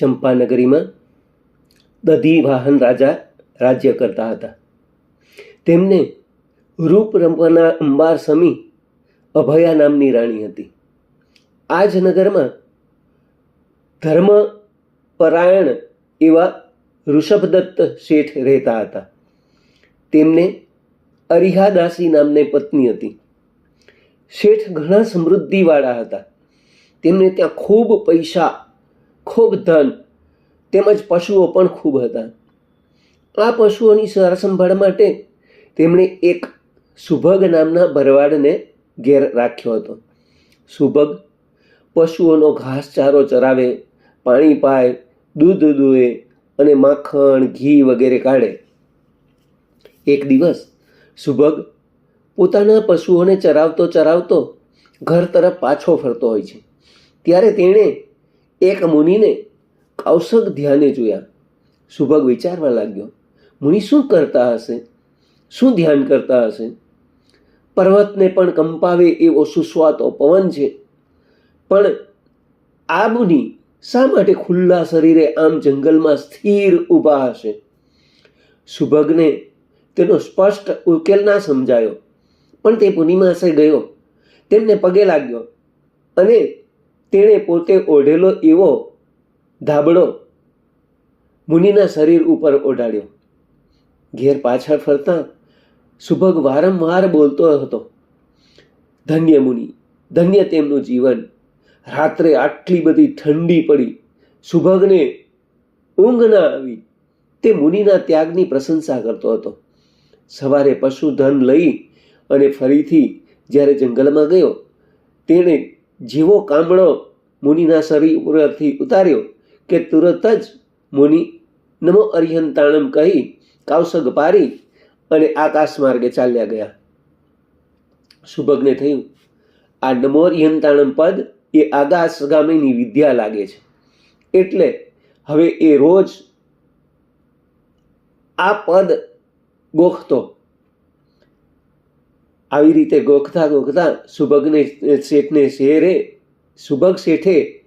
ચંપાનગરીમાં દધી વાહન રાજા રાજ્ય કરતા હતા. તેમને રૂપ રંપના અંબાર સમી અભયા નામની રાણી હતી. આ જ નગરમાં ધર્મ પરાયણ એવા ઋષભદત્ત શેઠ રહેતા હતા. તેમને અરિહાદાસી નામની પત્ની હતી. શેઠ ઘણા સમૃદ્ધિવાળા હતા. તેમને ત્યાં ખૂબ પૈસા ખૂબ ધન, તેમજ પશુઓ પણ ખૂબ હતા. આ પશુઓની સારસંભાળ માટે તેમણે એક સુભગ નામના ભરવાડને ઘેર રાખ્યો હતો. સુભગ પશુઓનો ઘાસચારો ચરાવે, પાણી પાય, દૂધ દૂએ અને માખણ, ઘી વગેરે કાઢે. એક દિવસ સુભગ પોતાના પશુઓને ચરાવતો ચરાવતો ઘર તરફ પાછો ફરતો હોય છે. ત્યારે તેણે એક મુનિને કૌશક ધ્યાને જોયા. સુભગ વિચારવા લાગ્યો, મુનિ શું કરતા હશે? શું ધ્યાન કરતા હશે? પર્વતને પણ કંપાવે એવો સુસ્વાતો પવન છે. પણ આ મુનિ શા માટે ખુલ્લા શરીરે આમ જંગલમાં સ્થિર ઊભા હશે? સુભગને તેનો સ્પષ્ટ ઉકેલ ના સમજાયો. પણ તે પૂર્ણિમાસે ગયો. તેમને પગે લાગ્યો અને તેણે પોતે ઓઢેલો એવો ધાબળો મુનિના શરીર ઉપર ઓઢાડ્યો ઘેર પાછળ ફરતા સુભગ વારંવાર બોલતો હતો, ધન્ય મુનિ, ધન્ય તેમનું જીવન. રાત્રે આટલી બધી ઠંડી પડી. સુભગને ઊંઘ ના આવી. તે મુનિના ત્યાગની પ્રશંસા કરતો હતો. સવારે પશુધન લઈ અને ફરીથી જ્યારે જંગલમાં ગયો, તેણે જેવો કામળો મુનિના શરીર ઉપરથી ઉતાર્યો કે તુરત જ મુનિ નમો અરિહંતાણમ કહી કાવસગ પારી અને આકાશ માર્ગે ચાલ્યા ગયા. સુભગને થયું, આ નમો અરિહંતાણમ પદ એ આગાશગામીની વિદ્યા લાગે છે. એટલે હવે એ રોજ આ પદ ગોખતો આવી રીતે ગોખતા ગોખતા સુભગને શેઠને શેરે સુભગ શેઠે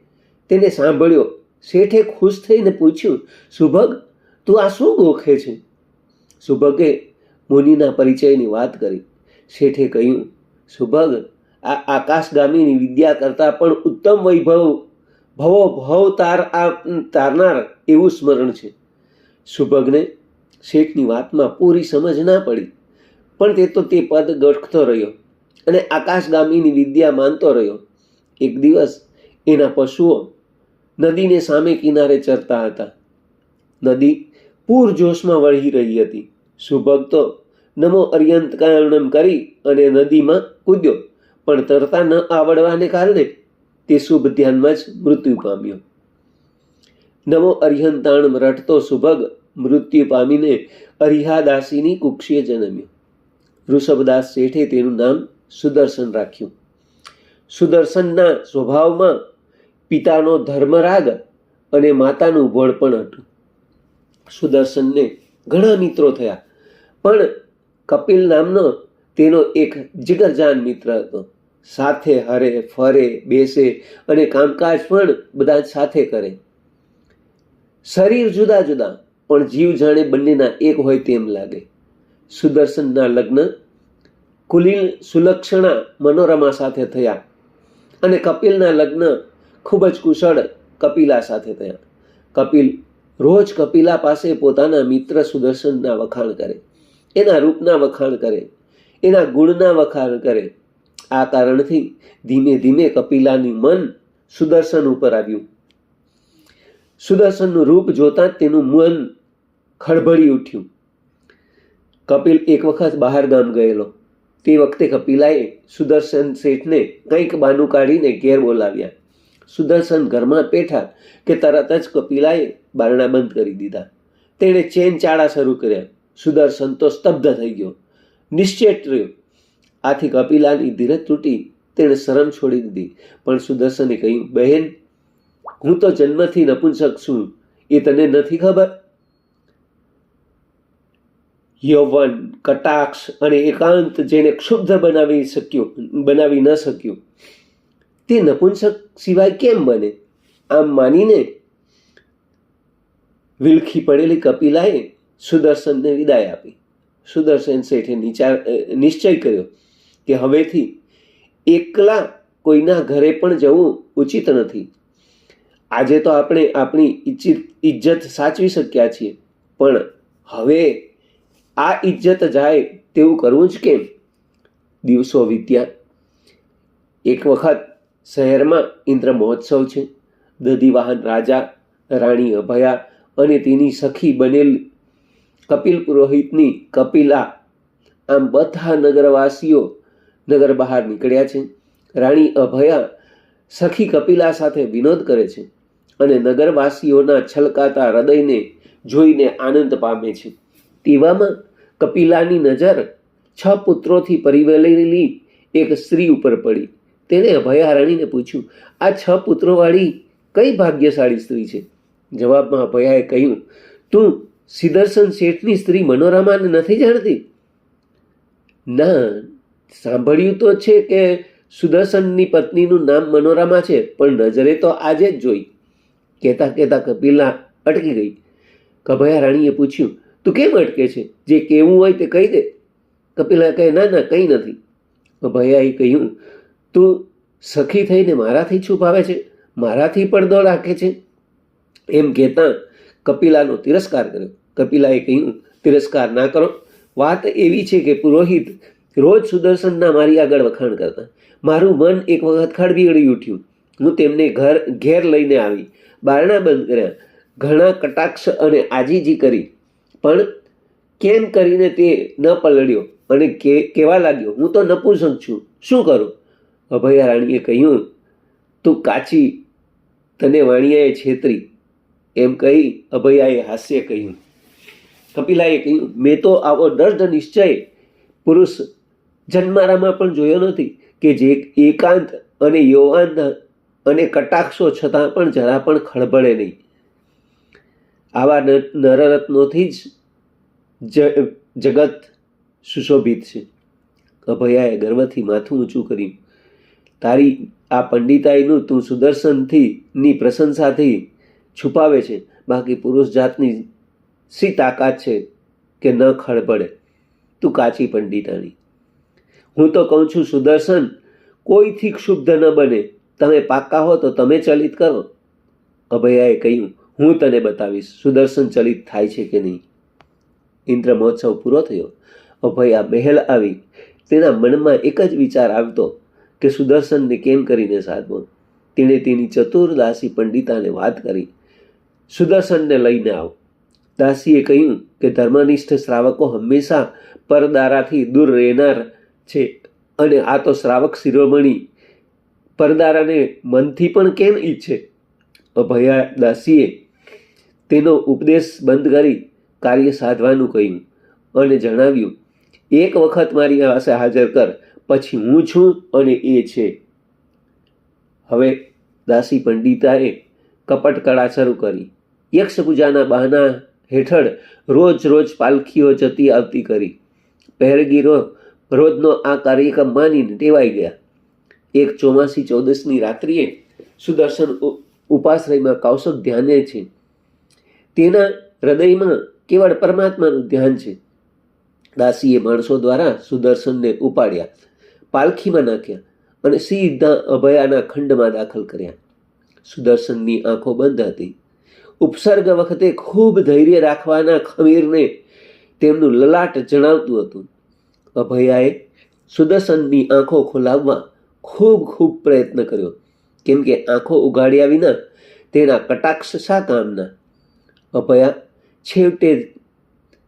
તેને સાંભળ્યો. શેઠે ખુશ થઈને પૂછ્યું સુભગ તું આ શું ગોખે છે? સુભગે મુનિના પરિચયની વાત કરી. શેઠે કહ્યું સુભગ આ આકાશગામીની વિદ્યા કરતાં પણ ઉત્તમ વૈભવ, ભવો, ભવ તાર આ તારનાર એવું સ્મરણ છે. સુભગને શેઠની વાતમાં પૂરી સમજ ના પડી. પણ તે તો તે પદ ગઠતો રહ્યો અને આકાશગામીની વિદ્યા માનતો રહ્યો. એક દિવસ એના પશુઓ નદીને સામે કિનારે ચરતા હતા. નદી પૂરજોશમાં વળી રહી હતી. સુભગ તો નમો અર્યંતકારણમ કરી અને નદીમાં કૂદ્યો, પણ તરતા ન આવડવાને કારણે તે શુભ ધ્યાનમાં જ મૃત્યુ પામ્યો. નમો અર્યંતાણમ રટતો સુભગ મૃત્યુ પામીને અરિહાદાસીની કુક્ષીએ જન્મ્યો. વૃષભદાસ શેઠે તેનું નામ સુદર્શન રાખ્યું. સુદર્શનના સ્વભાવમાં પિતાનો ધર્મરાગ અને માતાનું ભોળપણ હતું. સુદર્શનને ઘણા મિત્રો થયા, પણ કપિલ નામનો તેનો એક જીગરજાન મિત્ર હતો. સાથે હરે, ફરે, બેસે અને કામકાજ પણ બધા સાથે કરે. શરીર જુદા જુદા, પણ જીવ જાણે બંનેના એક હોય તેમ લાગે. સુદર્શનના લગ્ન કુલીલ સુલક્ષણા મનોરમા સાથે થયા અને કપિલના લગ્ન ખૂબ જ કુશળ કપિલા સાથે થયા. કપિલ રોજ કપિલા પાસે પોતાના મિત્ર સુદર્શનના વખાણ કરે, એના રૂપના વખાણ કરે, એના ગુણના વખાણ કરે. આ કારણથી ધીમે ધીમે કપિલાનું મન સુદર્શન ઉપર આવ્યું. સુદર્શનનું રૂપ જોતાં તેનું મન ખળભળી ઉઠ્યું. કપિલ એક વખત બહાર ગામ ગયેલો. તે વખતે કપિલાએ સુદર્શન શેઠને કંઈક બાનું કાઢીને ઘેર બોલાવ્યા. સુદર્શન ઘરમાં બેઠા કે તરત જ કપિલાએ બારણા બંધ કરી દીધા. તેણે ચેન ચાળા શરૂ કર્યા. સુદર્શન તો સ્તબ્ધ થઈ ગયો. નિશ્ચેત રહ્યો. આથી કપિલાની ધીરજ તૂટી તેણે શરમ છોડી દીધી. પણ સુદર્શને કહ્યું, બહેન, હું તો જન્મથી નપુંસક છું. એ તને નથી ખબર? યૌવન, કટાક્ષ અને એકાંત જેને ક્ષુબ્ધ બનાવી શક્યો, બનાવી ન શક્યો. તે નપુંસક સિવાય કેમ બને? આમ માનીને વિલખી પડેલી કપિલાએ સુદર્શનને વિદાય આપી. સુદર્શન શેઠે નિચાર નિશ્ચય કર્યો કે હવેથી એકલા કોઈના ઘરે પણ જવું ઉચિત નથી. આજે તો આપણે આપણી ઇજ્જત સાચવી શક્યા છીએ. પણ હવે આ ઇજ્જત જાય તેવું કરવું જ કેમ? દિવસો વીત્યા. એક વખત શહેરમાં ઇન્દ્ર મહોત્સવ છે. દધિવાહન રાજા, રાણી અભયા અને તેની સખી બનેલ કપિલ પુરોહિતની કપિલા આમ બધા નગરવાસીઓ નગર બહાર નીકળ્યા છે. રાણી અભયા સખી કપિલા સાથે વિનોદ કરે છે અને નગરવાસીઓના છલકાતા હૃદયને જોઈને આનંદ પામે છે. તેવામાં કપિલાની નજર છ પુત્રોથી પરિવલેલી એક સ્ત્રી ઉપર પડી. તેણે અભયારાણીને પૂછ્યું, આ છ પુત્રોવાળી કઈ ભાગ્યશાળી સ્ત્રી છે? જવાબમાં અભયાએ કહ્યું, તું સિદર્શન શેઠની સ્ત્રી મનોરમાને નથી જાણતી? ના, સાંભળ્યું તો છે કે સુદર્શનની પત્નીનું નામ મનોરમા છે, પણ નજરે તો આજે જ જોઈ. કહેતા કહેતા કપિલા અટકી ગઈ. કભયા રાણીએ પૂછ્યું તું કેમ અટકે છે? જે કહેવું હોય તે કહી દે. કપિલા કહે, ના ના, કંઈ નથી. ભૈયાએ કહ્યું, તું સખી થઈને મારાથી છુપાવે છે? મારાથી પડદો રાખે છે? એમ કહેતા કપિલાનો તિરસ્કાર કર્યો. કપિલાએ કહ્યું, તિરસ્કાર ના કરો. વાત એવી છે કે પુરોહિત રોજ સુદર્શનના મારી આગળ વખાણ કરતા. મારું મન એક વખત ખડબીડી ઉઠ્યું. હું તેમને ઘર, ઘેર લઈને આવી. બારણા બંધ કર્યા. ઘણા કટાક્ષ અને આજીજી કરી. પણ કેમ કરીને તે ન પલળ્યો અને કે કહેવા લાગ્યો? હું તો નપુંસક છું. શું કરું? અભયા રાણીએ કહ્યું, તું કાચી, તને વાણિયાએ છેતરી. એમ કહી અભયાએ હાસ્ય કહ્યું. કપિલાએ કહ્યું, મેં તો આવો દર્દ નિશ્ચય પુરુષ જન્મારામાં પણ જોયો નથી કે જે એકાંત અને યૌવાન અને કટાક્ષો છતાં પણ જરા પણ ખળબળે નહીં. આવા નરરત્નોથી જ જગત સુશોભિત છે. અભયાએ ગર્વથી માથું ઊંચું કર્યું. તારી આ પંડિતાઈનું તું સુદર્શનથી ની પ્રશંસાથી છુપાવે છે. બાકી પુરુષ જાતની સી તાકાત છે કે ન ખળબળે તું કાચી પંડિતાણી. હું તો કહું છું, સુદર્શન, કોઈથી ક્ષુબ્ધ ન બને. તમે પાક્કા હો તો તમે ચલિત કરો. અભયાએ કહ્યું હું તને બતાવીશ સુદર્શન ચલિત થાય છે કે નહીં. ઇન્દ્ર મહોત્સવ પૂરો થયો. અભયા મહેલ આવી. તેના મનમાં એક જ વિચાર આવતો કે સુદર્શનને કેમ કરીને સાધવો? તેણે તેની ચતુર દાસી પંડિતાને વાત કરી. સુદર્શનને લઈને આવ. દાસીએ કહ્યું કે ધર્મનિષ્ઠ શ્રાવકો હંમેશા પરદારાથી દૂર રહેનાર છે અને આ તો શ્રાવક શિરોમણી પરદારાને મનથી પણ કેમ ઈચ્છે? અભયા દાસીએ તેનો ઉપદેશ બંધ કરી કાર્ય સાધવાનું કહ્યું અને જણાવ્યું, એક વખત મારી પાસે હાજર કર, પછી હું છું અને એ છે. હવે દાસી પંડિતાએ કપટ કળા શરૂ કરી. યક્ષ પૂજાના બહાના હેઠળ રોજ રોજ પાલખીઓ જતી આવતી કરી. પહેરગીરો રોજનો આ કાર્યક્રમ માનીને ટેવાઈ ગયા. એક ચોમાસી ચૌદસની રાત્રિએ સુદર્શન ઉપાશ્રયમાં કૌશક ધ્યાને છે. તેના હૃદયમાં કેવળ પરમાત્માનું ધ્યાન છે. દાસીએ માણસો દ્વારા સુદર્શનને ઉપાડ્યા, પાલખીમાં નાખ્યા અને સીધા અભયાના ખંડમાં દાખલ કર્યા. સુદર્શનની આંખો બંધ હતી. ઉપસર્ગ વખતે ખૂબ ધૈર્ય રાખવાના ખમીરને તેમનું લલાટ જણાવતું હતું. અભયાએ સુદર્શનની આંખો ખોલાવવા ખૂબ ખૂબ પ્રયત્ન કર્યો, કેમ કે આંખો ઉગાડ્યા વિના તેના કટાક્ષ શા કામના? અભયા છેવટે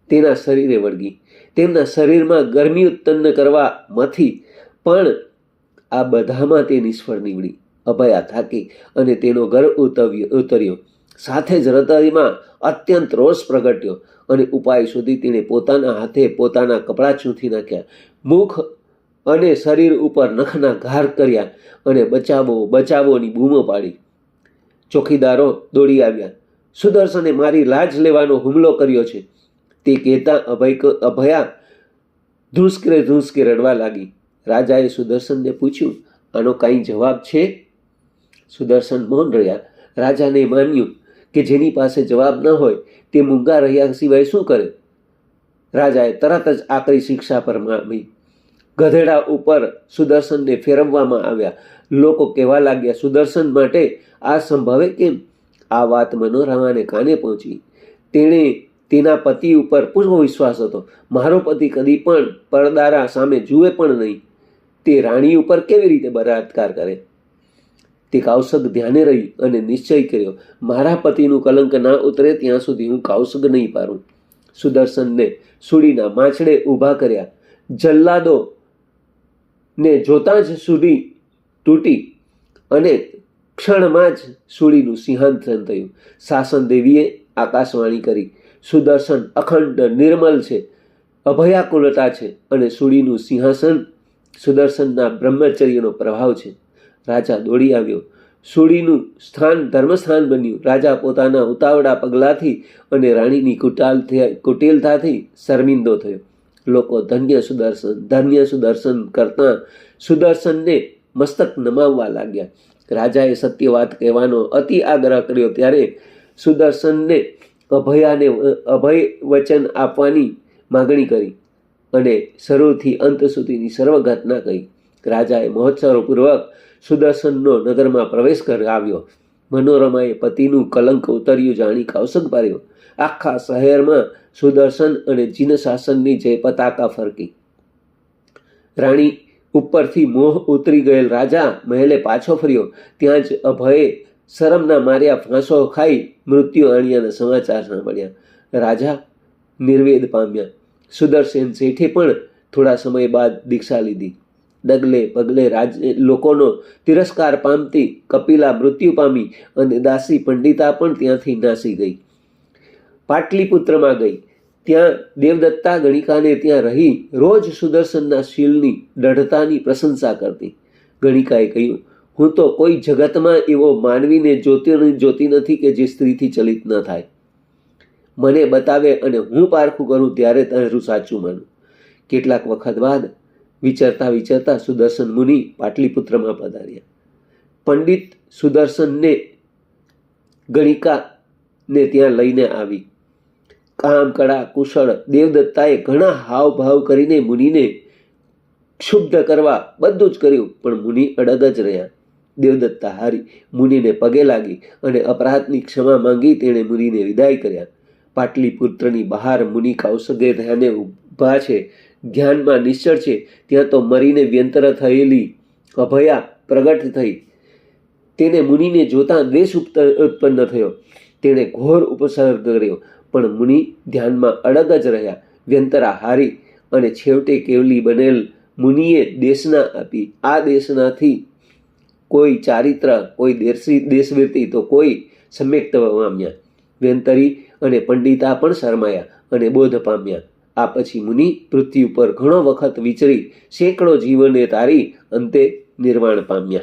તેના શરીરે વળગી. તેમના શરીરમાં ગરમી ઉત્પન્ન કરવામાંથી પણ આ બધામાં તે નિષ્ફળ નીવડી. અભયા થાકી અને તેનો ઘર ઉતવ્યો, ઉતર્યો. સાથે જ હૃદયમાં અત્યંત રોષ પ્રગટ્યો અને ઉપાય સુધી તેણે પોતાના હાથે પોતાના કપડાં ચૂંથી નાખ્યા. મુખ અને શરીર ઉપર નખના ઘાર કર્યા અને બચાવો, બચાવોની બૂમો પાડી. ચોકીદારો દોડી આવ્યા. સુદર્શને મારી લાજ લેવાનો હુમલો કર્યો છે. તે કહેતા અભય અભયા ધ્રુસકે ધ્રુસકે રડવા લાગી. રાજાએ સુદર્શનને પૂછ્યું, આનો કાંઈ જવાબ છે? સુદર્શન મૌન રહ્યા. રાજાને માન્યું કે જેની પાસે જવાબ ન હોય તે મૂંગા રહ્યા સિવાય શું કરે? રાજાએ તરત જ આકરી શિક્ષા પર પરમાવી ગધેડા ઉપર સુદર્શનને ફેરવવામાં આવ્યા. લોકો કહેવા લાગ્યા, સુદર્શન માટે આ સંભવે કેમ? આ વાત મનોરમાને કાને પહોંચી? તેણે તેના પતિ ઉપર પૂર્વ વિશ્વાસ હતો. મારો પતિ કદી પણ પરદારા સામે જુએ પણ નહીં. તે રાણી ઉપર કેવી રીતે બળાત્કાર કરે? તે કૌશક ધ્યાને રહી અને નિશ્ચય કર્યો, મારા પતિનું કલંક ના ઉતરે ત્યાં સુધી હું કૌશક નહીં પારું સુદર્શનને સુડીના માછડે ઊભા કર્યા. જલ્લાદો ને જોતાં જ સુધી તૂટી અને ક્ષણમાં જ સુડીનું સિંહાંતન થયું. શાસન દેવીએ આકાશવાણી કરી, સુદર્શન અખંડ નિર્મલ છે અભયાકુલતા છે અને સુડીનું સિંહાસન સુદર્શનના બ્રહ્મચર્યનો પ્રભાવ છે. રાજા દોડી આવ્યો. સુડીનું સ્થાન ધર્મસ્થાન બન્યું. રાજા પોતાના ઉતાવળા પગલાંથી અને રાણીની કુટાલ કુટિલતાથી શર્મિંદો થયો. લોકો ધન્ય સુદર્શન ધન્ય સુદર્શન કરતાં સુદર્શનને મસ્તક નમાવવા લાગ્યા. રાજાએ સત્ય વાત કહેવાનો અતિ આગ્રહ કર્યો ત્યારે સુદર્શનને અભયાને અભય વચન આપવાની માગણી કરી અને શરૂથી અંત સુધીની સર્વ ઘટના કહી. રાજાએ મહોત્સવપૂર્વક સુદર્શનનો નગરમાં પ્રવેશ કરાવ્યો. મનોરમાએ પતિનું કલંક ઉતર્યું જાણી કૌશક પાડ્યો. આખા શહેરમાં સુદર્શન અને જીન શાસનની જય પતાકા ફરકી. રાણી ઉપરથી મોહ ઉતરી ગયેલ રાજા મહેલે પાછો ફર્યો. ત્યાં જ અભયે શરમના માર્યા ફાંસો ખાઈ મૃત્યુ આણ્યાના સમાચાર સાંભળ્યા. રાજા નિર્વેદ પામ્યા. સુદર્શન શેઠે પણ થોડા સમય બાદ દીક્ષા લીધી. ડગલે પગલે રાજ લોકોનો તિરસ્કાર પામતી કપિલા મૃત્યુ પામી અને દાસી પંડિતા પણ ત્યાંથી નાસી ગઈ. પાટલીપુત્રમાં ગઈ. ત્યાં દેવદત્તા ગણિકાને ત્યાં રહી રોજ સુદર્શનના શીલની દઢતાની પ્રશંસા કરતી. ગણિકાએ કહ્યું, હું તો કોઈ જગતમાં એવો માનવીને જ્યોતિર્ણ જોતી નથી કે જે સ્ત્રીથી ચલિત ન થાય. મને બતાવે અને હું પારખું કરું ત્યારે તારું સાચું માનું. કેટલાક વખત બાદ વિચારતા વિચારતા સુદર્શન મુનિ પાટલીપુત્રમાં પધાર્યા. પંડિત સુદર્શનને ગણિકાને ત્યાં લઈને આવી. કામ, કળા, કુશળ દેવદત્તાએ ઘણા હાવભાવ કરીને મુનિને ક્ષુબ્ધ કરવા બધું જ કર્યું, પણ મુનિ અડગ જ રહ્યા. દેવદત્તા હારી, મુનિને પગે લાગી અને અપરાધની ક્ષમા માંગી તેણે મુનિને વિદાય કર્યા. પાટલીપુત્રની બહાર મુનિ કૌશગે ધ્યાને ઊભા છે, ધ્યાનમાં નિશ્ચળ છે, ત્યાં તો મરીને વ્યંતર થયેલી અભયા પ્રગટ થઈ. તેને મુનિને જોતા દ્વેષ ઉત્પન્ન થયો. તેણે ઘોર ઉપસર્ગ કર્યો. પણ મુનિ ધ્યાનમાં અડગ જ રહ્યા. વ્યંતરા હારી અને છેવટે કેવલી બનેલ મુનિએ દેશના આપી. આ દેશનાથી કોઈ ચારિત્ર, કોઈ દેશી દેશવીરતી તો કોઈ સમ્યક પામ્યા. વ્યંતરી અને પંડિતા પણ શરમાયા અને બોધ પામ્યા. આ પછી મુનિ પૃથ્વી ઉપર ઘણો વખત વિચરી, સેંકડો જીવને તારી અંતે નિર્વાણ પામ્યા.